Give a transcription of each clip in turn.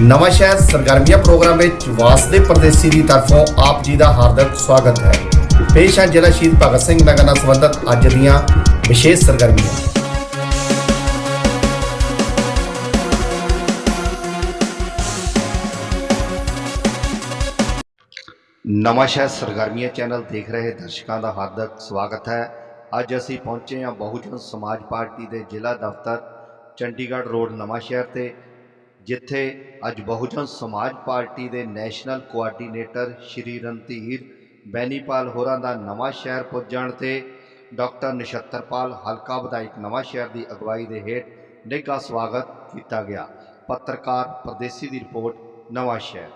ਨਵਾਂ ਸ਼ਹਿਰ ਸਰਗਰਮੀਆਂ ਪ੍ਰੋਗਰਾਮ ਵਿੱਚ ਵਾਸਦੇ ਪਰਦੇਸੀ ਦੀ ਤਰਫੋਂ ਆਪ ਜੀ ਦਾ ਹਾਰਦਿਕ ਸਵਾਗਤ ਹੈ। ਪੇਸ਼ ਹੈ ਜ਼ਿਲ੍ਹਾ ਸ਼ਹੀਦ ਭਗਤ ਸਿੰਘ ਨਗਰ ਨਾਲ ਸੰਬੰਧਿਤ ਅੱਜ ਦੀਆਂ ਵਿਸ਼ੇਸ਼ ਸਰਗਰਮੀਆਂ। ਨਵਾਂ ਸ਼ਹਿਰ ਸਰਗਰਮੀਆਂ ਚੈਨਲ ਦੇਖ ਰਹੇ ਦਰਸ਼ਕਾਂ ਦਾ ਹਾਰਦਿਕ ਸਵਾਗਤ ਹੈ। ਅੱਜ ਅਸੀਂ ਪਹੁੰਚੇ ਹਾਂ ਬਹੁਜਨ ਸਮਾਜ ਪਾਰਟੀ ਦੇ ਜ਼ਿਲ੍ਹਾ ਦਫ਼ਤਰ, ਚੰਡੀਗੜ੍ਹ ਰੋਡ ਨਵਾਂ ਸ਼ਹਿਰ ਤੇ। ਜਿੱਥੇ ਅੱਜ ਬਹੁਜਨ ਸਮਾਜ ਪਾਰਟੀ ਦੇ ਨੈਸ਼ਨਲ ਕੋਆਰਡੀਨੇਟਰ ਸ਼੍ਰੀ ਰਣਧੀਰ ਬੈਨੀਪਾਲ ਹੋਰਾਂ ਦਾ ਨਵਾਂ ਸ਼ਹਿਰ ਪੁੱਜਣ ਤੇ ਡਾਕਟਰ ਨਛੱਤਰਪਾਲ ਹਲਕਾ ਵਿਧਾਇਕ ਨਵਾਂ ਸ਼ਹਿਰ ਦੀ ਅਗਵਾਈ ਦੇ ਹੇਠ ਨਿੱਘਾ ਸਵਾਗਤ ਕੀਤਾ ਗਿਆ। ਪੱਤਰਕਾਰ ਪਰਦੇਸੀ ਦੀ ਰਿਪੋਰਟ, ਨਵਾਂ ਸ਼ਹਿਰ।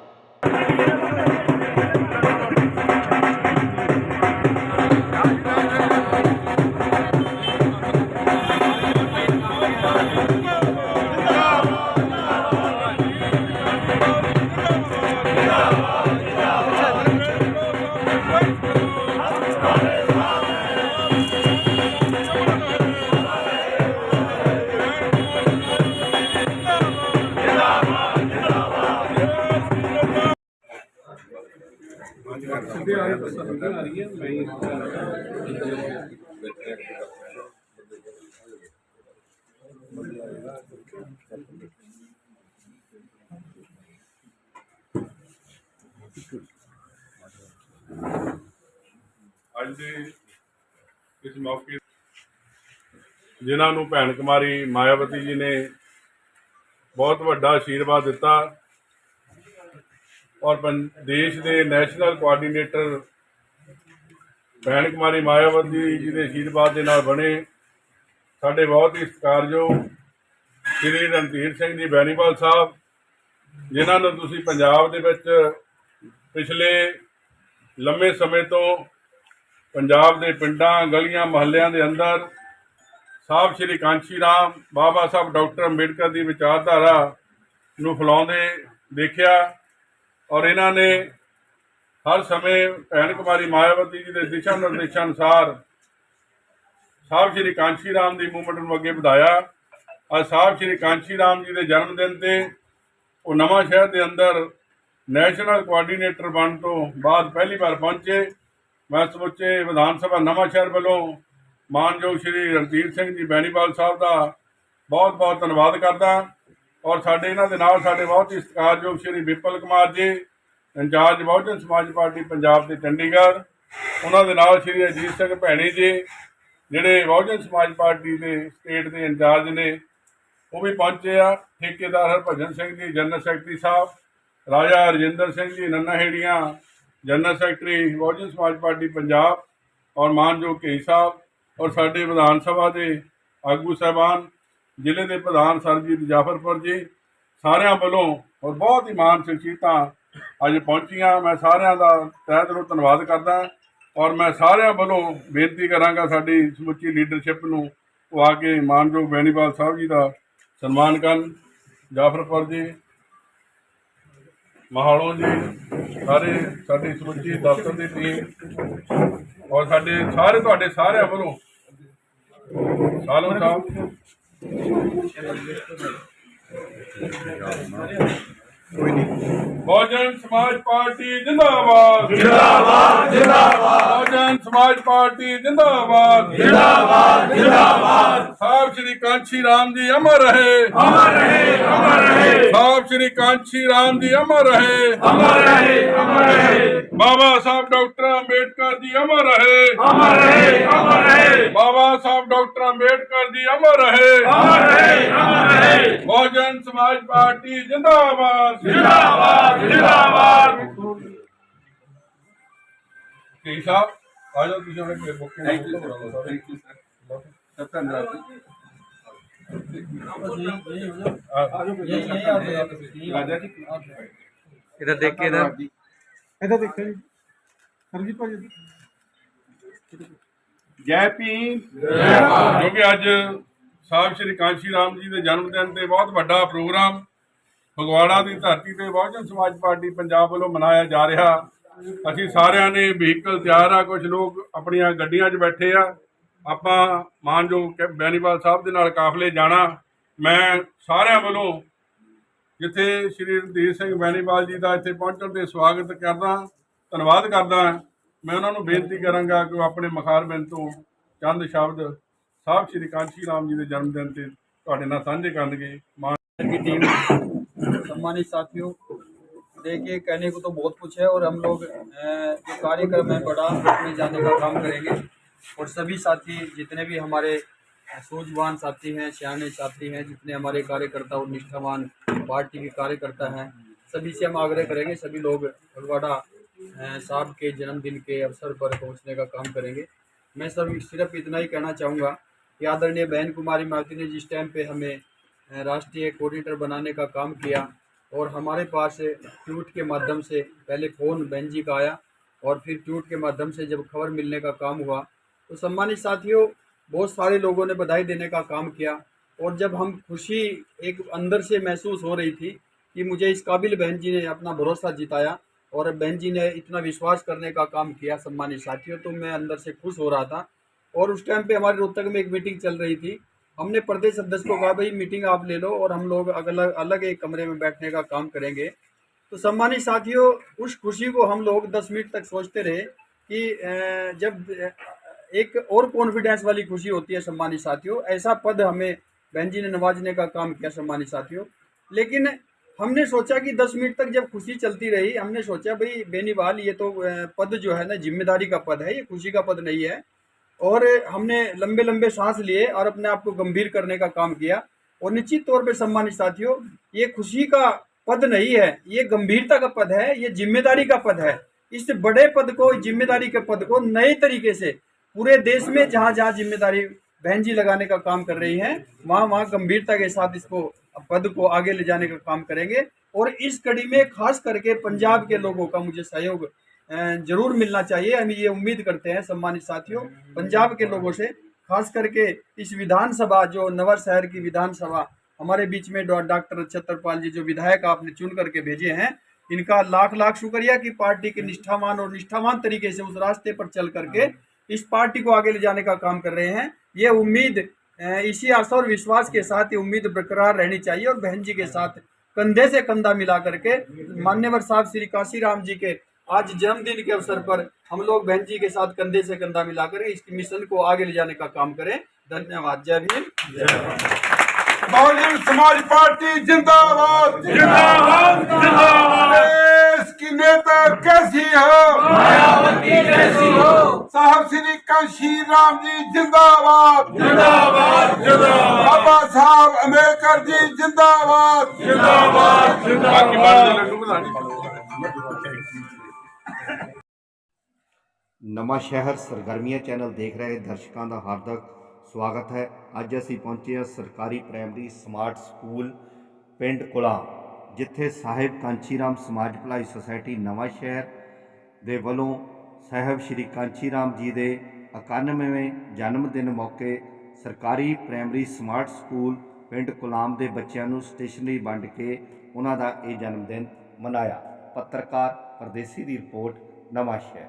ਅੱਜ ਦੇ ਇਸ ਮੌਕੇ ਜਿਨ੍ਹਾਂ ਨੂੰ ਭੈਣ ਕੁਮਾਰੀ ਮਾਇਆਵਤੀ ਜੀ ਨੇ ਬਹੁਤ ਵੱਡਾ ਆਸ਼ੀਰਵਾਦ ਦਿੱਤਾ ਔਰ ਪੰ- ਦੇਸ਼ ਦੇ ਨੈਸ਼ਨਲ ਕੋਆਰਡੀਨੇਟਰ ਭੈਣ ਕੁਮਾਰੀ ਮਾਇਆਵਤੀ ਜੀ ਦੇ ਆਸ਼ੀਰਵਾਦ ਦੇ ਨਾਲ ਬਣੇ, ਸਾਡੇ ਬਹੁਤ ਹੀ ਸਤਿਕਾਰਯੋਗ ਸ਼੍ਰੀ ਰਣਧੀਰ ਸਿੰਘ ਜੀ ਬੈਨੀਵਾਲ ਸਾਹਿਬ, ਜਿਨ੍ਹਾਂ ਨੂੰ ਤੁਸੀਂ ਪੰਜਾਬ ਦੇ ਵਿੱਚ ਪਿਛਲੇ ਲੰਮੇ ਸਮੇਂ ਤੋਂ ਪੰਜਾਬ ਦੇ ਪਿੰਡਾਂ, ਗਲੀਆਂ, ਮਹੱਲਿਆਂ ਦੇ ਅੰਦਰ ਸਾਹਿਬ ਸ਼੍ਰੀ ਕਾਂਚੀ ਰਾਮ, ਬਾਬਾ ਸਾਹਿਬ ਡਾਕਟਰ ਅੰਬੇਡਕਰ ਦੀ ਵਿਚਾਰਧਾਰਾ ਨੂੰ ਫੈਲਾਉਂਦੇ ਦੇਖਿਆ ਔਰ ਇਹਨਾਂ ਨੇ ਹਰ ਸਮੇਂ ਭੈਣ ਕੁਮਾਰੀ ਮਾਇਆਵਤੀ ਜੀ ਦੇ ਦਿਸ਼ਾ ਨਿਰਦੇਸ਼ਾਂ ਅਨੁਸਾਰ ਸਾਹਿਬ ਸ਼੍ਰੀ ਕਾਂਸ਼ੀ ਰਾਮ ਦੀ ਮੂਵਮੈਂਟ ਨੂੰ ਅੱਗੇ ਵਧਾਇਆ। ਅੱਜ ਸਾਹਿਬ ਸ਼੍ਰੀ ਕਾਂਸ਼ੀ ਰਾਮ ਜੀ ਦੇ ਜਨਮ ਦਿਨ ਤੇ ਉਹ ਨਵਾਂ ਸ਼ਹਿਰ ਦੇ ਅੰਦਰ ਨੈਸ਼ਨਲ ਕੋਆਰਡੀਨੇਟਰ ਬਣਨ ਤੋਂ ਬਾਅਦ ਪਹਿਲੀ ਵਾਰ ਪਹੁੰਚੇ। ਮੈਂ ਸਮੁੱਚੇ ਵਿਧਾਨ ਸਭਾ ਨਵਾਂ ਸ਼ਹਿਰ ਵੱਲੋਂ ਮਾਨਯੋਗ ਸ਼੍ਰੀ ਰਣਜੀਤ ਸਿੰਘ ਜੀ ਬੈਣੀਵਾਲ ਸਾਹਿਬ ਦਾ ਬਹੁਤ ਬਹੁਤ ਧੰਨਵਾਦ ਕਰਦਾ। ਔਰ ਸਾਡੇ ਇਹਨਾਂ ਦੇ ਨਾਲ ਸਾਡੇ ਬਹੁਤ ਹੀ ਸਤਿਕਾਰਯੋਗ ਸ਼੍ਰੀ Whipple Kumar ji incharge Bahujan Samaj party Punjab ਦੇ ਚੰਡੀਗੜ੍ਹ, ਉਹਨਾਂ ਦੇ ਨਾਲ ਸ਼੍ਰੀ ਅਜੀਤ ਸਿੰਘ ਭੈਣੀ ਜੀ, ਜਿਹੜੇ ਬਹੁਜਨ ਸਮਾਜ ਪਾਰਟੀ ਦੇ ਸਟੇਟ ਦੇ ਇੰਚਾਰਜ ਨੇ, ਉਹ ਵੀ ਪਹੁੰਚੇ ਆ। ਠੇਕੇਦਾਰ ਹਰਭਜਨ ਸਿੰਘ ਜੀ, ਜਨਰਲ ਸੈਕਟਰੀ ਸਾਹਿਬ, Raja Rajinder Singh ji, Nanna Heriyan, general secretary Bahujan Samaj party Punjab ਔਰ ਮਾਨਯੋਗ ਕੇ ਸਾਹਿਬ ਔਰ ਸਾਡੇ ਵਿਧਾਨ ਸਭਾ ਦੇ ਆਗੂ ਸਾਹਿਬਾਨ, ਜ਼ਿਲ੍ਹੇ ਦੇ ਪ੍ਰਧਾਨ ਸਰਜੀਤ ਜਾਫਰਪੁਰ ਜੀ, ਸਾਰਿਆਂ ਵੱਲੋਂ ਔਰ ਬਹੁਤ ਹੀ ਮਾਨ ਸ਼ਖਸੀਅਤਾਂ ਅੱਜ ਪਹੁੰਚੀਆਂ, ਮੈਂ ਸਾਰਿਆਂ ਦਾ ਤਹਿ ਦਿਲੋਂ ਧੰਨਵਾਦ ਕਰਦਾ ਔਰ ਮੈਂ ਸਾਰਿਆਂ ਵੱਲੋਂ ਬੇਨਤੀ ਕਰਾਂਗਾ ਸਾਡੀ ਸਮੁੱਚੀ ਲੀਡਰਸ਼ਿਪ ਨੂੰ ਉਹ ਆ ਕੇ ਮਾਨਯੋਗ ਬੈਣੀਵਾਲ ਸਾਹਿਬ ਜੀ ਦਾ ਸਨਮਾਨ ਕਰਨ ਜਾਫਰਪੁਰ ਜੀ, ਮਹਾਲੋਂ ਜੀ, ਸਾਰੇ ਸਾਡੀ ਸਮੁੱਚੀ ਦਫ਼ਤਰ ਦੀ ਟੀਮ ਔਰ ਸਾਡੇ ਸਾਰੇ ਤੁਹਾਡੇ ਸਾਰਿਆਂ ਵੱਲੋਂ ਸਾਲੋਂ ਸਾਹਿਬ। ਬਹੁਜਨ ਸਮਾਜ ਪਾਰਟੀ ਜਿੰਦਾਬਾਦ। ਜਿੰਦਾਬਾਦ ਜਿੰਦਾਬਾਦ। ਬਹੁਜਨ ਸਮਾਜ ਪਾਰਟੀ ਜਿੰਦਾਬਾਦ। ਜਿੰਦਾਬਾਦ ਜਿੰਦਾਬਾਦ। ਸਾਹਿਬ ਸ਼੍ਰੀ ਕਾਂਚੀ ਰਾਮ ਜੀ ਅਮਰ ਰਹੇ। ਅਮਰ ਰਹੇ ਅਮਰ ਰਹੇ। ਸਾਹਿਬ ਸ਼੍ਰੀ ਕਾਂਚੀ ਰਾਮ ਜੀ ਅਮਰ ਰਹੇ। ਅਮਰ ਰਹੇ ਅਮਰ ਰਹੇ। ਬਾਬਾ ਸਾਹਿਬ ਡਾਕਟਰ ਅੰਬੇਡਕਰ ਜੀ ਅਮਰ ਰਹੇ ਅਮਰ ਰਹੇ ਅਮਰ ਰਹੇ ਬਾਬਾ ਸਾਹਿਬ ਡਾਕਟਰ ਅੰਬੇਡਕਰ ਜੀ ਅਮਰ ਰਹੇ ਅਮਰ ਰਹੇ ਅਮਰ ਰਹੇ ਬਹੁਜਨ ਸਮਾਜ ਪਾਰਟੀ ਜਿੰਦਾਬਾਦ ਜਿੰਦਾਬਾਦ ਜਿੰਦਾਬਾਦ ਕੀ ਸਾਹਿਬ ਆ ਜਾਓ ਤੁਸੀਂ ਆਪਣੇ bouquet thank you thank you sir ਧੰਨਵਾਦ ਰਾਜਾ ਜੀ ਇਧਰ ਦੇਖ ਕੇ ਇਧਰ ਇਹਦਾ ਦੇਖੋ ਜੀ ਸਰਜੀਤ ਭਾਜੀ। ਜੈ ਭੀਮ। ਕਿਉਂਕਿ ਅੱਜ ਸਾਹਿਬ ਸ਼੍ਰੀ ਕਾਂਸ਼ੀ ਰਾਮ ਜੀ ਦੇ ਜਨਮ ਦਿਨ ਤੇ ਬਹੁਤ ਵੱਡਾ ਪ੍ਰੋਗਰਾਮ ਫਗਵਾੜਾ ਦੀ ਧਰਤੀ ਤੇ ਬਹੁਜਨ ਸਮਾਜ ਪਾਰਟੀ ਪੰਜਾਬ ਵੱਲੋਂ ਮਨਾਇਆ ਜਾ ਰਿਹਾ। ਅਸੀਂ ਸਾਰਿਆਂ ਨੇ ਵਹੀਕਲ ਤਿਆਰ ਆ ਕੁਝ ਲੋਕ ਆਪਣੀਆਂ ਗੱਡੀਆਂ 'ਚ ਬੈਠੇ ਆ। ਆਪਾਂ ਮਾਨਯੋਗ ਬੈਨੀਵਾਲ ਸਾਹਿਬ ਦੇ ਨਾਲ ਕਾਫਲੇ ਜਾਣਾ। ਮੈਂ ਸਾਰਿਆਂ ਵੱਲੋਂ ਜਿੱਥੇ ਸ਼੍ਰੀ ਰਣਧੀਰ ਸਿੰਘ ਬੈਣੀਵਾਲ ਜੀ ਦਾ ਇੱਥੇ ਪਹੁੰਚਣ ਤੇ ਸਵਾਗਤ ਕਰਦਾ ਧੰਨਵਾਦ ਕਰਦਾ ਮੈਂ ਉਹਨਾਂ ਨੂੰ ਬੇਨਤੀ ਕਰਾਂਗਾ ਕਿ ਉਹ ਆਪਣੇ ਮਖਾਰਬਿੰਦ ਤੋਂ ਚੰਦ ਸ਼ਬਦ ਸਾਹਿਬ ਸ਼੍ਰੀ ਕਾਂਚੀ ਰਾਮ ਜੀ ਦੇ ਜਨਮ ਦਿਨ ਤੇ ਤੁਹਾਡੇ ਨਾਲ ਸਾਂਝੇ ਕਰਨਗੇ ਮਾਂ की टीम सम्मानित साथियों देखिए कहने को तो बहुत कुछ है और हम लोग अ, जो कार्यक्रम है बड़ा उसमें जाने का काम करेंगे और सभी साथी जितने भी हमारे सूझवान साथी हैं सियाने साथी हैं जितने हमारे कार्यकर्ता और निष्ठावान पार्टी के कार्यकर्ता हैं। सभी से हम आग्रह करेंगे, सभी लोग फलवाड़ा साहब के जन्मदिन के अवसर पर पहुँचने का काम करेंगे। मैं सब सिर्फ़ इतना ही कहना चाहूँगा कि आदरणीय बहन कुमारी मालती ने जिस टाइम पे हमें राष्ट्रीय कोऑर्डिनेटर बनाने का काम किया और हमारे पास ट्वीट के माध्यम से पहले फ़ोन बहन जी का आया और फिर ट्वीट के माध्यम से जब खबर मिलने का काम हुआ तो सम्मानित साथियों, बहुत सारे लोगों ने बधाई देने का काम किया। और जब हम खुशी एक अंदर से महसूस हो रही थी कि मुझे इस काबिल बहन जी ने अपना भरोसा जिताया और बहन जी ने इतना विश्वास करने का काम किया सम्मानित साथियों तो मैं अंदर से खुश हो रहा था। और उस टाइम पे हमारे रोहतक में एक मीटिंग चल रही थी। हमने प्रदेश अध्यक्ष को कहा, भाई मीटिंग आप ले लो और हम लोग अलग अलग एक कमरे में बैठने का काम करेंगे। तो सम्मानित साथियों, उस खुशी को हम लोग दस मिनट तक सोचते रहे कि जब एक और कॉन्फिडेंस वाली खुशी होती है सम्मानित साथियों, ऐसा पद हमें बहन जी ने नवाजने का काम किया सम्मानित साथियों। लेकिन हमने सोचा कि दस मिनट तक जब खुशी चलती रही, हमने सोचा, भाई बेनीवाल, ये तो पद जो है ना, ज़िम्मेदारी का पद है, ये खुशी का पद नहीं है। और हमने लंबे लंबे सांस लिए और अपने आप को गंभीर करने का काम किया। और निश्चित तौर पे सम्मानित साथियों, ये खुशी का पद नहीं है, ये गंभीरता का पद है, ये ज़िम्मेदारी का पद है। इस बड़े पद को, ज़िम्मेदारी के पद को नए तरीके से पूरे देश में जहाँ जहाँ ज़िम्मेदारी बहन जी लगाने का काम कर रही हैं। वहाँ वहाँ गंभीरता के साथ इसको, पद को आगे ले जाने का काम करेंगे। और इस कड़ी में खास करके पंजाब के लोगों का मुझे सहयोग ज़रूर मिलना चाहिए। हम ये उम्मीद करते हैं, सम्मानित साथियों, पंजाब के लोगों से, खास करके इस विधानसभा, जो नवर शहर की विधानसभा, हमारे बीच में डॉक्टर छत्रपाल जी, जो विधायक आपने चुन करके भेजे हैं, इनका लाख लाख शुक्रिया कि पार्टी के निष्ठावान और निष्ठावान तरीके से उस रास्ते पर चल करके इस पार्टी को आगे ले जाने का काम कर रहे हैं। ये उम्मीद इसी आशा और विश्वास के साथ ये उम्मीद बरकरार रहनी चाहिए और बहन जी के साथ कंधे से कंधा मिला करके मान्यवर साहब श्री काशी राम जी के आज जन्मदिन के अवसर पर हम लोग बहन जी के साथ कंधे से कंधा मिलाकर इस मिशन को आगे ले जाने का काम करें। धन्यवाद। जय भीम। बहुजन समाज पार्टी जिंदाबाद। जिंदाबाद जिंदाबाद। की नेता कैसी हो मायावती जैसी हो साहब श्री काशी राम जी जिंदाबाद जिंदाबाद जिंदाबाद बाबा साहब अम्बेडकर जी जिंदाबाद ਬਾਕੀ ਬਾਰੇ ਦੇ ਲੱਡੂ ਵਧਾਣੀ ਨਵਾਂ ਸ਼ਹਿਰ ਸਰਗਰਮੀਆਂ ਚੈਨਲ ਦੇਖ ਰਹੇ ਦਰਸ਼ਕਾਂ ਦਾ ਹਾਰਦਕ ਸਵਾਗਤ ਹੈ ਅੱਜ ਅਸੀਂ ਪਹੁੰਚੇ ਹਾਂ ਸਰਕਾਰੀ ਪ੍ਰਾਇਮਰੀ ਸਮਾਰਟ ਸਕੂਲ ਪਿੰਡ ਕੁਲਾ ਜਿੱਥੇ ਸਾਹਿਬ ਕਾਂਚੀ ਰਾਮ ਸਮਾਜ ਭਲਾਈ ਸੁਸਾਇਟੀ ਨਵਾਂ ਸ਼ਹਿਰ ਦੇ ਵੱਲੋਂ ਸਾਹਿਬ ਸ਼੍ਰੀ ਕਾਂਚੀ ਰਾਮ ਜੀ ਦੇ 91ਵੇਂ ਜਨਮ ਦਿਨ ਮੌਕੇ ਸਰਕਾਰੀ ਪ੍ਰਾਇਮਰੀ ਸਮਾਰਟ ਸਕੂਲ ਪਿੰਡ ਕੁਲਾਮ ਦੇ ਬੱਚਿਆਂ ਨੂੰ ਸਟੇਸ਼ਨਰੀ ਵੰਡ ਕੇ ਉਹਨਾਂ ਦਾ ਇਹ ਜਨਮ ਦਿਨ ਮਨਾਇਆ। ਪੱਤਰਕਾਰ ਪਰਦੇਸੀ ਦੀ ਰਿਪੋਰਟ, ਨਵਾਂ ਸ਼ਹਿਰ।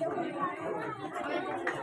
ਮੈਂ ਬੇਨਤੀ ਕਰੂੰਗਾ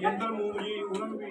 எந்த மூலியை உணர்வி?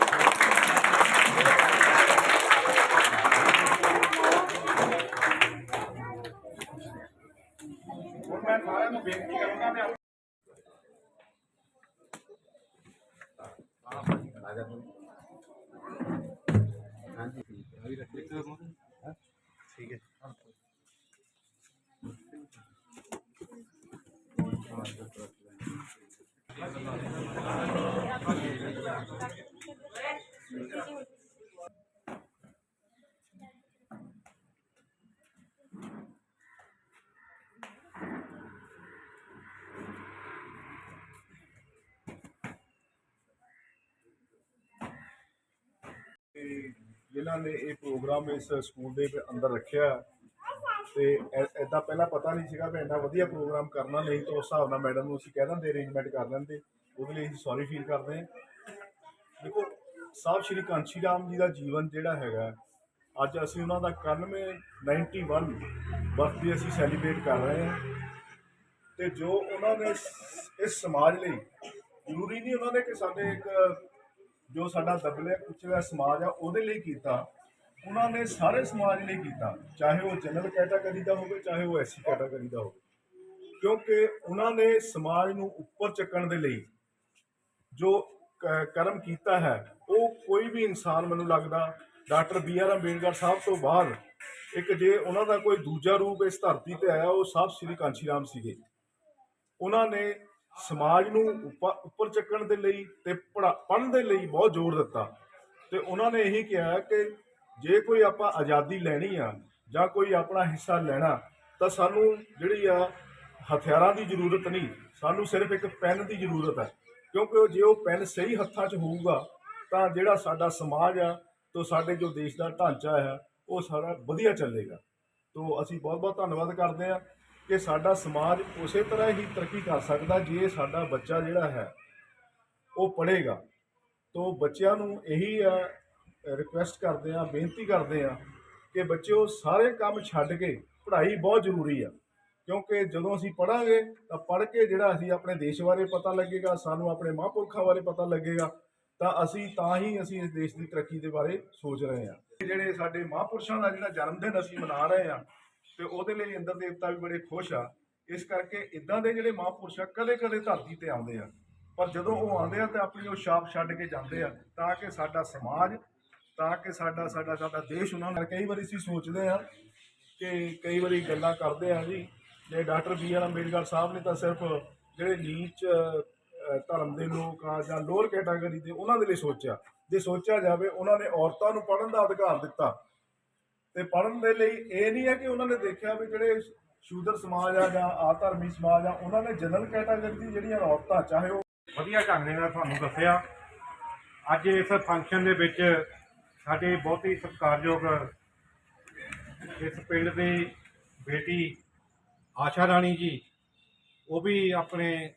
ਜਿਨ੍ਹਾਂ ਨੇ ਇਹ ਪ੍ਰੋਗਰਾਮ ਇਸ ਸਕੂਲ ਦੇ ਅੰਦਰ ਰੱਖਿਆ ਤੇ ਐਦਾਂ ਪਹਿਲਾਂ ਪਤਾ ਨਹੀਂ ਸੀਗਾ ਵੀ ਇੰਨਾ ਵਧੀਆ ਪ੍ਰੋਗਰਾਮ ਕਰਨਾ ਨਹੀਂ ਤਾਂ ਉਸ ਹਿਸਾਬ ਨਾਲ ਮੈਡਮ ਨੂੰ ਅਸੀਂ ਕਹਿ ਦਿੰਦੇ ਅਰੇਂਜਮੈਂਟ ਕਰ ਲੈਂਦੇ। ਉਹਦੇ ਲਈ ਅਸੀਂ ਸੌਰੀ ਫੀਲ ਕਰਦੇ ਹਾਂ। ਦੇਖੋ ਸਾਹਿਬ ਸ਼੍ਰੀ ਕਾਂਸ਼ੀ ਰਾਮ ਜੀ ਦਾ ਜੀਵਨ ਜਿਹੜਾ ਹੈਗਾ, ਅੱਜ ਅਸੀਂ ਉਹਨਾਂ ਦਾ 91 91 ਬਰਥਡੇ ਅਸੀਂ ਸੈਲੀਬ੍ਰੇਟ ਕਰ ਰਹੇ ਹਾਂ। ਤੇ ਜੋ ਉਹਨਾਂ ਨੇ ਇਸ ਸਮਾਜ ਲਈ ਜ਼ਰੂਰੀ ਨਹੀਂ ਉਹਨਾਂ ਨੇ ਕਿ ਸਾਡੇ ਇੱਕ ਜੋ ਸਾਡਾ ਦਬਲੇ ਕੁਚਲਿਆ ਸਮਾਜ ਆ, ਉਹਦੇ ਲਈ ਕੀਤਾ। ਉਹਨਾਂ ਨੇ ਸਾਰੇ ਸਮਾਜ ਲਈ ਕੀਤਾ, ਚਾਹੇ ਉਹ ਜਨਰਲ ਕੈਟਾਗਰੀ ਦਾ ਹੋਵੇ, ਚਾਹੇ ਉਹ ਐਸਸੀ ਕੈਟਾਗਰੀ ਦਾ ਹੋਵੇ। ਕਿਉਂਕਿ ਉਹਨਾਂ ਨੇ ਸਮਾਜ ਨੂੰ ਉੱਪਰ ਚੱਕਣ ਦੇ ਲਈ ਜੋ ਕਰਮ ਕੀਤਾ ਹੈ, ਉਹ ਕੋਈ ਵੀ ਇਨਸਾਨ ਮੈਨੂੰ ਲੱਗਦਾ, doctor B R Ambedkar Sahib ਤੋਂ ਬਾਅਦ, ਇੱਕ ਜੇ ਉਹਨਾਂ ਦਾ ਕੋਈ ਦੂਜਾ ਰੂਪ ਇਸ ਧਰਤੀ ਤੇ ਆਇਆ, ਉਹ ਸਾਹਿਬ ਸ੍ਰੀ ਕਾਂਸ਼ੀ ਰਾਮ ਸੀਗੇ। ਉਹਨਾਂ ਨੇ ਸਮਾਜ ਨੂੰ ਉੱਪਰ ਉੱਪਰ ਚੱਕਣ ਦੇ ਲਈ ਤੇ ਪੜ੍ਹਨ ਦੇ ਲਈ ਬਹੁਤ ਜ਼ੋਰ ਦਿੱਤਾ। ਤੇ ਉਹਨਾਂ ਨੇ ਇਹੀ ਕਿਹਾ ਕਿ ਜੇ ਕੋਈ ਆਪਾਂ ਆਜ਼ਾਦੀ ਲੈਣੀ ਆ ਜਾਂ ਕੋਈ ਆਪਣਾ ਹਿੱਸਾ ਲੈਣਾ, ਤਾਂ ਸਾਨੂੰ ਜਿਹੜੀ ਆ ਹਥਿਆਰਾਂ ਦੀ ਜ਼ਰੂਰਤ ਨਹੀਂ, ਸਾਨੂੰ ਸਿਰਫ ਇੱਕ ਪੈਨ ਦੀ ਜ਼ਰੂਰਤ ਹੈ ਕਿਉਂਕਿ ਉਹ ਜੇ ਉਹ ਪੈਨ ਸਹੀ ਹੱਥਾਂ 'ਚ ਹੋਊਗਾ, ਤਾਂ ਜਿਹੜਾ ਸਾਡਾ ਸਮਾਜ ਆ ਤੋਂ ਸਾਡੇ ਜੋ ਦੇਸ਼ ਦਾ ਢਾਂਚਾ ਹੈ ਉਹ ਸਾਰਾ ਵਧੀਆ ਚੱਲੇਗਾ। ਤੋਂ ਅਸੀਂ ਬਹੁਤ ਬਹੁਤ ਧੰਨਵਾਦ ਕਰਦੇ ਹਾਂ ਕਿ ਸਾਡਾ ਸਮਾਜ ਉਸੇ ਤਰ੍ਹਾਂ ਹੀ ਤਰੱਕੀ ਕਰ ਸਕਦਾ ਜੇ ਸਾਡਾ ਬੱਚਾ ਜਿਹੜਾ ਹੈ, ਉਹ ਪੜ੍ਹੇਗਾ। ਤੋਂ ਬੱਚਿਆਂ ਨੂੰ ਇਹੀ ਹੈ ਰਿਕੁਐਸਟ ਕਰਦੇ ਆ ਬੇਨਤੀ ਕਰਦੇ ਆ ਕਿ ਬੱਚਿਓ ਸਾਰੇ ਕੰਮ ਛੱਡ ਕੇ ਪੜ੍ਹਾਈ ਬਹੁਤ ਜ਼ਰੂਰੀ ਆ। ਕਿਉਂਕਿ ਜਦੋਂ ਅਸੀਂ ਪੜਾਂਗੇ ਤਾਂ ਪੜ੍ਹ ਕੇ ਜਿਹੜਾ ਅਸੀਂ ਆਪਣੇ ਦੇਸ਼ ਬਾਰੇ ਪਤਾ ਲੱਗੇਗਾ, ਸਾਨੂੰ ਆਪਣੇ ਮਹਾਂਪੁਰਖਾਂ ਬਾਰੇ ਪਤਾ ਲੱਗੇਗਾ, ਤਾਂ ਅਸੀਂ ਤਾਂ ਹੀ ਅਸੀਂ ਇਸ ਦੇਸ਼ ਦੀ ਤਰੱਕੀ ਦੇ ਬਾਰੇ ਸੋਚ ਰਹੇ ਹਾਂ। ਜਿਹੜੇ ਸਾਡੇ ਮਹਾਂਪੁਰਸ਼ਾਂ ਦਾ ਜਿਹੜਾ ਜਨਮ ਦਿਨ ਅਸੀਂ ਮਨਾ ਰਹੇ ਹਾਂ ਤੇ ਉਹਦੇ ਲਈ ਇੰਦਰ ਦੇਵਤਾ ਵੀ ਬੜੇ ਖੁਸ਼ ਆ। ਇਸ ਕਰਕੇ ਇਦਾਂ ਦੇ ਜਿਹੜੇ ਮਹਾਂਪੁਰਸ਼ ਆ ਕਦੇ ਕਦੇ ਧਰਤੀ ਤੇ ਆਉਂਦੇ ਆ। ਪਰ ਜਦੋਂ ਉਹ ਆਉਂਦੇ ਆ ਤਾਂ ਆਪਣੀ ਉਹ ਛਾਪ ਛੱਡ ਕੇ ਜਾਂਦੇ ਆ, ਤਾਂ ਕਿ ਸਾਡਾ ਸਮਾਜ, ਤਾਂ ਕਿ ਸਾਡਾ ਸਾਡਾ ਸਾਡਾ ਦੇਸ਼ ਉਹਨਾਂ ਨਾਲ ਕਈ ਵਾਰੀ ਅਸੀਂ ਸੋਚਦੇ ਆ ਕਿ ਕਈ ਵਾਰੀ ਗੱਲਾਂ ਕਰਦੇ ਆ ਜੀ। ਜੇ doctor B R Ambedkar Sahib ਨੇ ਤਾਂ ਸਿਰਫ ਜਿਹੜੇ ਨੀਚ ਧਰਮ ਦੇ ਲੋਕ ਆ ਜਾਂ ਲੋਅਰ ਕੈਟਾਗਰੀ ਦੇ ਉਹਨਾਂ ਦੇ ਲਈ ਸੋਚਿਆ। ਜੇ ਸੋਚਿਆ ਜਾਵੇ, ਉਹਨਾਂ ਨੇ ਔਰਤਾਂ ਨੂੰ ਪੜ੍ਹਨ ਦਾ ਅਧਿਕਾਰ ਦਿੱਤਾ। ਤੇ ਪੜਨ ਦੇ ਲਈ ਇਹ ਨਹੀਂ ਹੈ ਕਿ ਉਹਨਾਂ ਨੇ ਦੇਖਿਆ ਵੀ ਜਿਹੜੇ ਸ਼ੂਦਰ ਸਮਾਜ ਆ ਜਾਂ ਆਧਾਰਮੀ ਸਮਾਜ ਆ, ਉਹਨਾਂ ਨੇ ਜਨਰਲ ਕੈਟਾਗਰੀ ਦੀ ਜਿਹੜੀਆਂ ਔਰਤਾਂ, ਚਾਹੇ ਉਹ ਵਧੀਆ ਢੰਗ ਦੇ ਨਾਲ ਤੁਹਾਨੂੰ ਦੱਸਿਆ, ਅੱਜ ਇਸ ਫੰਕਸ਼ਨ ਦੇ ਵਿੱਚ ਸਾਡੇ ਬਹੁਤ ਹੀ ਸਤਿਕਾਰਯੋਗ ਇਸ ਪਿੰਡ ਦੀ ਬੇਟੀ ਆਸ਼ਾ ਰਾਣੀ ਜੀ, ਉਹ ਵੀ ਆਪਣੇ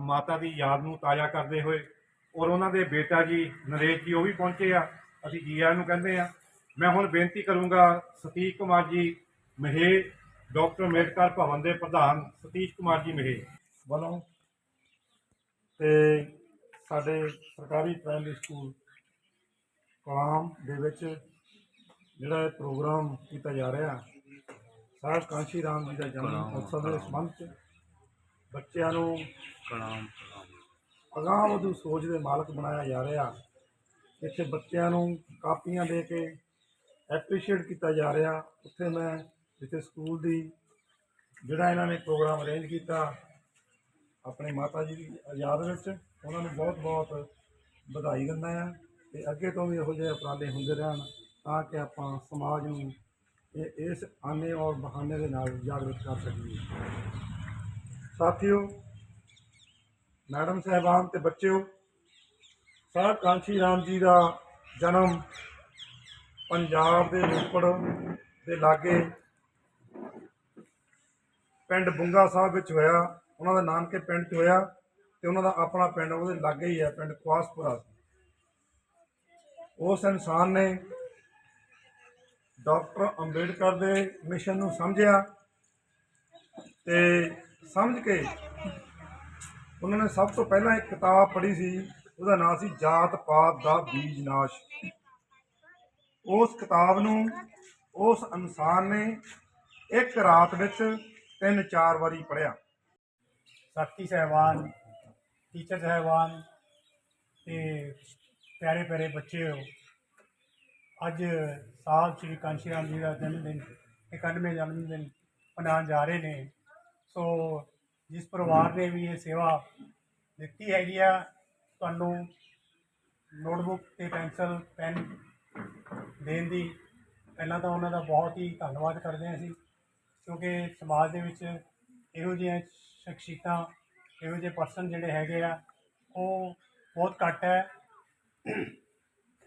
ਮਾਤਾ ਦੀ ਯਾਦ ਨੂੰ ਤਾਜ਼ਾ ਕਰਦੇ ਹੋਏ ਔਰ ਉਹਨਾਂ ਦੇ ਬੇਟਾ ਜੀ ਨਰੇਸ਼ ਜੀ ਉਹ ਵੀ ਪਹੁੰਚੇ ਆ, ਅਸੀਂ ਜੀ ਆਇਆਂ ਨੂੰ ਕਹਿੰਦੇ ਆ। ਮੈਂ ਹੁਣ ਬੇਨਤੀ ਕਰੂੰਗਾ ਸਤੀਸ਼ ਕੁਮਾਰ ਜੀ ਮਹੇ ਡਾਕਟਰ ਅੰਬੇਡਕਰ ਭਵਨ ਦੇ ਪ੍ਰਧਾਨ ਸਤੀਸ਼ ਕੁਮਾਰ ਜੀ ਮਹੇ ਵੱਲੋਂ ਤੇ ਸਾਡੇ ਸਰਕਾਰੀ ਪ੍ਰਾਇਮਰੀ ਸਕੂਲ ਕਲਾਮ ਦੇ ਵਿੱਚ ਜਿਹੜਾ ਇਹ ਪ੍ਰੋਗਰਾਮ ਕੀਤਾ ਜਾ ਰਿਹਾ ਸਾਹਿਬ ਕਾਂਸ਼ੀ ਰਾਮ ਜੀ ਦਾ ਜਨਮ ਉਤਸਵ ਦੇ ਸੰਬੰਧ 'ਚ ਬੱਚਿਆਂ ਨੂੰ ਅਗਾਂਹ ਵਧੂ ਸੋਚ ਦੇ ਮਾਲਕ ਬਣਾਇਆ ਜਾ ਰਿਹਾ ਇੱਥੇ ਬੱਚਿਆਂ ਨੂੰ ਕਾਪੀਆਂ ਦੇ ਕੇ ਐਪਰੀਸ਼ੀਏਟ ਕੀਤਾ ਜਾ ਰਿਹਾ। ਉੱਥੇ ਮੈਂ ਜਿੱਥੇ ਸਕੂਲ ਦੀ ਜਿਹੜਾ ਇਹਨਾਂ ਨੇ ਪ੍ਰੋਗਰਾਮ ਅਰੇਂਜ ਕੀਤਾ, ਆਪਣੇ ਮਾਤਾ ਜੀ ਦੀ ਯਾਦ ਵਿੱਚ, ਉਹਨਾਂ ਨੂੰ ਬਹੁਤ ਬਹੁਤ ਵਧਾਈ ਦਿੰਦਾ ਹਾਂ ਤੇ ਅੱਗੇ ਤੋਂ ਵੀ ਇਹੋ ਜਿਹੇ ਉਪਰਾਲੇ ਹੁੰਦੇ ਰਹਿਣ ਤਾਂ ਕਿ ਆਪਾਂ ਸਮਾਜ ਨੂੰ ਇਹ, ਇਸ ਆਨੇ ਔਰ ਬਹਾਨੇ ਦੇ ਨਾਲ ਜਾਗਰੂਕ ਕਰ ਸਕੀਏ। ਸਾਥੀਓ, ਮੈਡਮ ਸਾਹਿਬਾਨ ਤੇ ਬੱਚਿਓ ਸਾਹਿਬ ਕਾਂਸ਼ੀ ਰਾਮ ਜੀ ਦਾ ਜਨਮ ਪੰਜਾਬ ਦੇ ਰੋਪੜ ਦੇ ਲਾਗੇ ਪਿੰਡ ਬੁੰਗਾ ਸਾਹਿਬ ਵਿੱਚ ਹੋਇਆ, ਉਹਨਾਂ ਦਾ ਨਾਨਕੇ ਪਿੰਡ 'ਚ ਹੋਇਆ ਤੇ ਉਹਨਾਂ ਦਾ ਆਪਣਾ ਪਿੰਡ ਉਹਦੇ ਲਾਗੇ ਹੀ ਹੈ, ਪਿੰਡ ਖਵਾਸਪੁਰਾ ਉਸ ਇਨਸਾਨ ਨੇ ਡਾਕਟਰ ਅੰਬੇਡਕਰ ਦੇ ਮਿਸ਼ਨ ਨੂੰ ਸਮਝਿਆ ਤੇ ਸਮਝ ਕੇ ਉਹਨਾਂ ਨੇ ਸਭ ਤੋਂ ਪਹਿਲਾਂ ਇੱਕ ਕਿਤਾਬ ਪੜ੍ਹੀ ਸੀ, ਉਹਦਾ ਨਾਮ ਸੀ ਜਾਤ ਪਾਤ ਦਾ ਬੀਜ ਨਾਸ਼। ਉਸ ਕਿਤਾਬ ਨੂੰ ਉਸ ਇਨਸਾਨ ਨੇ ਇੱਕ ਰਾਤ ਵਿੱਚ ਤਿੰਨ ਚਾਰ ਵਾਰੀ ਪੜ੍ਹਿਆ। ਸਾਥੀ ਸਹਿਬਾਨ, ਟੀਚਰ ਸਹਿਬਾਨ ਤੇ ਪਿਆਰੇ ਪਿਆਰੇ ਬੱਚੇ ਹੋ। ਅੱਜ ਸਾਹਿਬ ਸ਼੍ਰੀ ਕਾਂਸ਼ੀ ਰਾਮ ਜੀ ਦਾ ਜਨਮ ਦਿਨ 91 ਜਨਮ ਦਿਨ ਮਨਾਉਣ ਜਾ ਰਹੇ ਨੇ। ਸੋ ਜਿਸ ਪਰਿਵਾਰ ਨੇ ਵੀ ਇਹ ਸੇਵਾ ਦਿੱਤੀ ਹੈਗੀ ਆ, ਤੁਹਾਨੂੰ ਨੋਟਬੁੱਕ ਤੇ ਪੈਨਸਲ ਪੈਨ ਦੇਣ ਦੀ। ਪਹਿਲਾਂ ਤਾਂ ਉਹਨਾਂ ਦਾ ਬਹੁਤ ਹੀ ਧੰਨਵਾਦ ਕਰਦੇ ਹਾਂ ਅਸੀਂ, ਕਿਉਂਕਿ ਸਮਾਜ ਦੇ ਵਿੱਚ ਇਹੋ ਜਿਹੀਆਂ ਸ਼ਖਸੀਅਤਾਂ, ਇਹੋ ਜਿਹੇ ਪਰਸਨ ਜਿਹੜੇ ਹੈਗੇ ਆ, ਉਹ ਬਹੁਤ ਘੱਟ ਹੈ।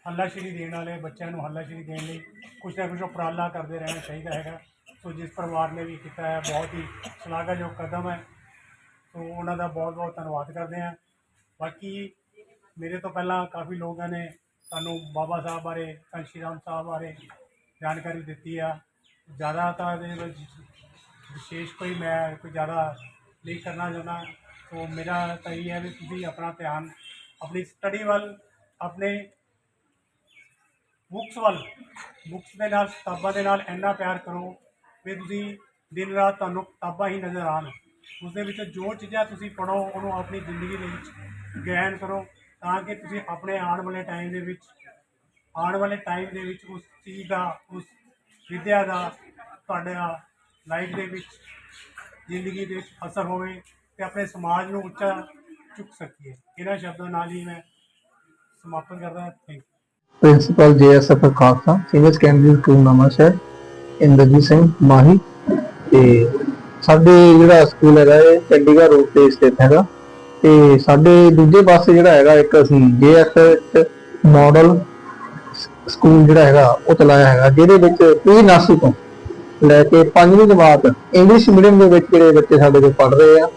ਹੱਲਾਸ਼ੇਰੀ ਦੇਣ ਵਾਲੇ ਬੱਚਿਆਂ ਨੂੰ ਹੱਲਾਸ਼ੇਰੀ ਦੇਣ ਲਈ ਕੁਛ ਨਾ ਕੁਛ ਉਪਰਾਲਾ ਕਰਦੇ ਰਹਿਣਾ ਚਾਹੀਦਾ ਹੈਗਾ। ਸੋ ਜਿਸ ਪਰਿਵਾਰ ਨੇ ਵੀ ਕੀਤਾ ਹੈ, ਬਹੁਤ ਹੀ ਸ਼ਲਾਘਾਯੋਗ ਕਦਮ ਹੈ। ਸੋ ਉਹਨਾਂ ਦਾ ਬਹੁਤ ਬਹੁਤ ਧੰਨਵਾਦ ਕਰਦੇ ਹਾਂ। ਬਾਕੀ ਮੇਰੇ ਤੋਂ ਪਹਿਲਾਂ ਕਾਫੀ ਲੋਕਾਂ ਨੇ ਤੁਹਾਨੂੰ ਬਾਬਾ ਸਾਹਿਬ ਬਾਰੇ ਕਾਂਸ਼ੀ ਰਾਮ ਸਾਹਿਬ ਬਾਰੇ ਜਾਣਕਾਰੀ ਦਿੱਤੀ ਆ। ਜ਼ਿਆਦਾ ਤਾਂ ਇਹਦੇ ਵਿੱਚ ਵਿਸ਼ੇਸ਼ ਕੋਈ ਮੈਂ ਕੋਈ ਜ਼ਿਆਦਾ ਨਹੀਂ ਕਰਨਾ ਚਾਹੁੰਦਾ। ਸੋ ਮੇਰਾ ਤਾਂ ਇਹ ਹੈ ਵੀ ਤੁਸੀਂ ਆਪਣਾ ਧਿਆਨ, ਆਪਣੀ ਸਟੱਡੀ ਵੱਲ, ਆਪਣੇ ਬੁੱਕਸ ਵੱਲ ਬੁੱਕਸ ਦੇ ਨਾਲ, ਕਿਤਾਬਾਂ ਦੇ ਨਾਲ ਇੰਨਾ ਪਿਆਰ ਕਰੋ ਵੀ ਤੁਸੀਂ ਦਿਨ ਰਾਤ ਤੁਹਾਨੂੰ ਕਿਤਾਬਾਂ ਹੀ ਨਜ਼ਰ ਆਉਣ। ਉਸ ਦੇ ਵਿੱਚ ਜੋ ਚੀਜ਼ਾਂ ਤੁਸੀਂ ਪੜੋ ਉਹਨੂੰ ਆਪਣੀ ਜ਼ਿੰਦਗੀ ਦੇ ਵਿੱਚ ਗ੍ਰਹਿਣ ਕਰੋ। ਤਾਂ ਕਿ ਤੁਸੀਂ ਆਪਣੇ ਆਉਣ ਵਾਲੇ ਟਾਈਮ ਦੇ ਵਿੱਚ, ਆਉਣ ਵਾਲੇ ਟਾਈਮ ਦੇ ਵਿੱਚ ਉਸ ਚੀਜ਼ ਦਾ, ਉਸ ਵਿਦਿਆ ਦਾ ਤੁਹਾਡੇ ਲਾਈਫ ਦੇ ਵਿੱਚ ਜ਼ਿੰਦਗੀ ਦੇ ਵਿੱਚ ਅਸਰ ਹੋਵੇ ਤੇ ਆਪਣੇ ਸਮਾਜ ਨੂੰ ਉੱਚਾ ਚੁੱਕ ਸਕੀਏ। ਇਹਨਾਂ ਸ਼ਬਦਾਂ ਨਾਲ ਹੀ ਮੈਂ ਸਮਾਪਤ ਕਰਦਾ। Thank principal JSF Khalsa senior secondary school Nawanshahr Inderjit Singh Mahi ਤੇ ਸਾਡੇ ਜਿਹੜਾ ਸਕੂਲ ਹੈਗਾ ਇਹ ਚੰਡੀਗੜ੍ਹ ਰੋਡ ਤੇ ਸਥਿਤ ਹੈਗਾ। ਤੇ ਸਾਡੇ ਦੂਜੇ ਪਾਸੇ ਜਿਹੜਾ ਹੈਗਾ ਇੱਕ ਅਸੀਂ ਜੇਐਸਐਫ ਮਾਡਲ ਸਕੂਲ ਜਿਹੜਾ ਹੈਗਾ ਉਹ ਚਲਾਇਆ ਹੈਗਾ, ਜਿਹਦੇ ਵਿੱਚ ਪ੍ਰੀ ਨਰਸਰੀ ਤੋਂ ਲੈ ਕੇ ਪੰਜਵੀਂ ਜਮਾਤ ਇੰਗਲਿਸ਼ ਮੀਡੀਅਮ ਦੇ ਵਿੱਚ ਜਿਹੜੇ ਬੱਚੇ ਸਾਡੇ ਕੋਲ ਪੜ੍ਹ ਰਹੇ ਆ,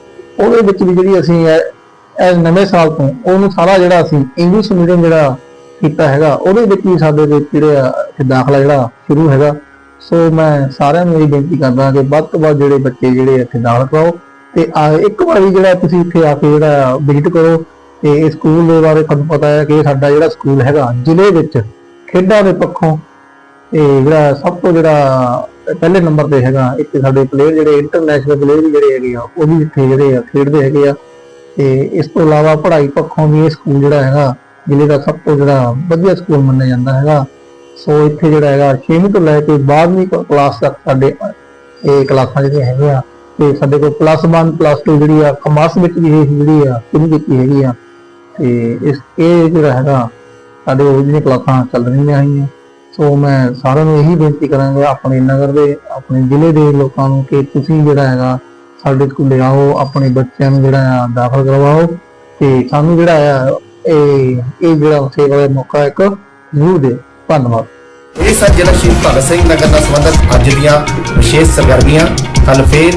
ਉਹਦੇ ਵਿੱਚ ਵੀ ਜਿਹੜੀ ਅਸੀਂ ਇਹ ਨਵੇਂ ਸਾਲ ਤੋਂ ਉਹਨੂੰ ਸਾਰਾ ਜਿਹੜਾ ਅਸੀਂ ਇੰਗਲਿਸ਼ ਮੀਡੀਅਮ ਜਿਹੜਾ ਕੀਤਾ ਹੈਗਾ, ਉਹਦੇ ਵਿੱਚ ਵੀ ਸਾਡੇ ਵਿੱਚ ਜਿਹੜੇ ਆ ਇੱਥੇ ਦਾਖਲਾ ਜਿਹੜਾ ਸ਼ੁਰੂ ਹੈਗਾ। ਸੋ ਮੈਂ ਸਾਰਿਆਂ ਨੂੰ ਇਹ ਬੇਨਤੀ ਕਰਦਾ ਕਿ ਵੱਧ ਤੋਂ ਵੱਧ ਜਿਹੜੇ ਬੱਚੇ ਜਿਹੜੇ ਇੱਥੇ ਦਾਖਲ ਕਰਾਓ ਤੇ, ਆ, ਇੱਕ ਵਾਰੀ ਜਿਹੜਾ ਤੁਸੀਂ ਇੱਥੇ ਆ ਕੇ ਜਿਹੜਾ ਵਿਜ਼ਿਟ ਕਰੋ, ਤੇ ਇਸ ਸਕੂਲ ਦੇ ਬਾਰੇ ਤੁਹਾਨੂੰ ਪਤਾ ਹੈ ਕਿ ਸਾਡਾ ਜਿਹੜਾ ਸਕੂਲ ਹੈਗਾ, ਜ਼ਿਲ੍ਹੇ ਵਿੱਚ ਖੇਡਾਂ ਦੇ ਪੱਖੋਂ ਇਹ ਜਿਹੜਾ ਸਭ ਤੋਂ ਜਿਹੜਾ ਪਹਿਲੇ ਨੰਬਰ ਤੇ ਹੈਗਾ ਇੱਥੇ ਸਾਡੇ ਪਲੇਅਰ ਜਿਹੜੇ ਇੰਟਰਨੈਸ਼ਨਲ ਪਲੇਅਰ ਵੀ ਜਿਹੜੇ ਹੈਗੇ ਆ, ਉਹ ਵੀ ਇੱਥੇ ਜਿਹੜੇ ਆ ਖੇਡਦੇ ਹੈਗੇ ਆ। ਤੇ ਇਸ ਤੋਂ ਇਲਾਵਾ ਪੜ੍ਹਾਈ ਪੱਖੋਂ ਵੀ ਇਹ ਸਕੂਲ ਜਿਹੜਾ ਹੈਗਾ, ਜ਼ਿਲ੍ਹੇ ਦਾ ਸਭ ਤੋਂ ਜਿਹੜਾ ਵਧੀਆ ਸਕੂਲ ਮੰਨਿਆ ਜਾਂਦਾ ਹੈਗਾ। ਸੋ ਇੱਥੇ ਜਿਹੜਾ ਹੈਗਾ 6ਵੀਂ ਤੋਂ ਲੈ ਕੇ 12ਵੀਂ ਕਲਾਸ ਤੱਕ ਸਾਡੇ ਇਹ ਕਲਾਸਾਂ ਜਿਹੜੀਆਂ ਹੈਗੀਆਂ ਤੇ ਸਾਡੇ ਕੋਲ ਪਲੱਸ 1 ਪਲੱਸ 2 ਜਿਹੜੀ ਆ ਕਮਰਸ ਵਿੱਚ ਵੀ ਇਹ ਜਿਹੜੀ ਆ, ਸ਼ੁਰੂ ਕੀਤੀ ਹੈਗੀ ਆ। ਤੇ ਇਸ, ਇਹ ਜਿਹੜਾ ਹੈਗਾ, ਸਾਡੇ ਕੋਲ ਜਿਹੜੀਆਂ ਕਲਾਸਾਂ ਚੱਲ ਰਹੀਆਂ ਹੈਗੀਆਂ। ਸੋ ਮੈਂ ਸਾਰਿਆਂ ਨੂੰ ਇਹੀ ਬੇਨਤੀ ਕਰਾਂਗਾ, ਆਪਣੇ ਨਗਰ ਦੇ, ਆਪਣੇ ਜ਼ਿਲ੍ਹੇ ਦੇ ਲੋਕਾਂ ਨੂੰ ਕਿ ਤੁਸੀਂ ਜਿਹੜਾ ਹੈਗਾ, ਸਾਡੇ ਸਕੂਲੇ ਆਓ, ਆਪਣੇ ਬੱਚਿਆਂ ਨੂੰ ਜਿਹੜਾ ਆ, ਦਾਖਲ ਕਰਵਾਓ। ਤੇ ਸਾਨੂੰ ਜਿਹੜਾ ਆ, ਇਹ ਇਹ ਜਿਹੜਾ ਸੇਵਾ ਦਾ ਮੌਕਾ ਇੱਕ ਜ਼ਰੂਰ ਦੇ ਧੰਨਵਾਦ। ਇਹ ਸਨ ਸ਼ਹੀਦ ਭਗਤ ਸਿੰਘ ਨਗਰ ਨਾਲ ਸੰਬੰਧਿਤ ਅੱਜ ਦੀਆਂ ਵਿਸ਼ੇਸ਼ ਸਰਗਰਮੀਆਂ। ਕੱਲ ਫੇਰ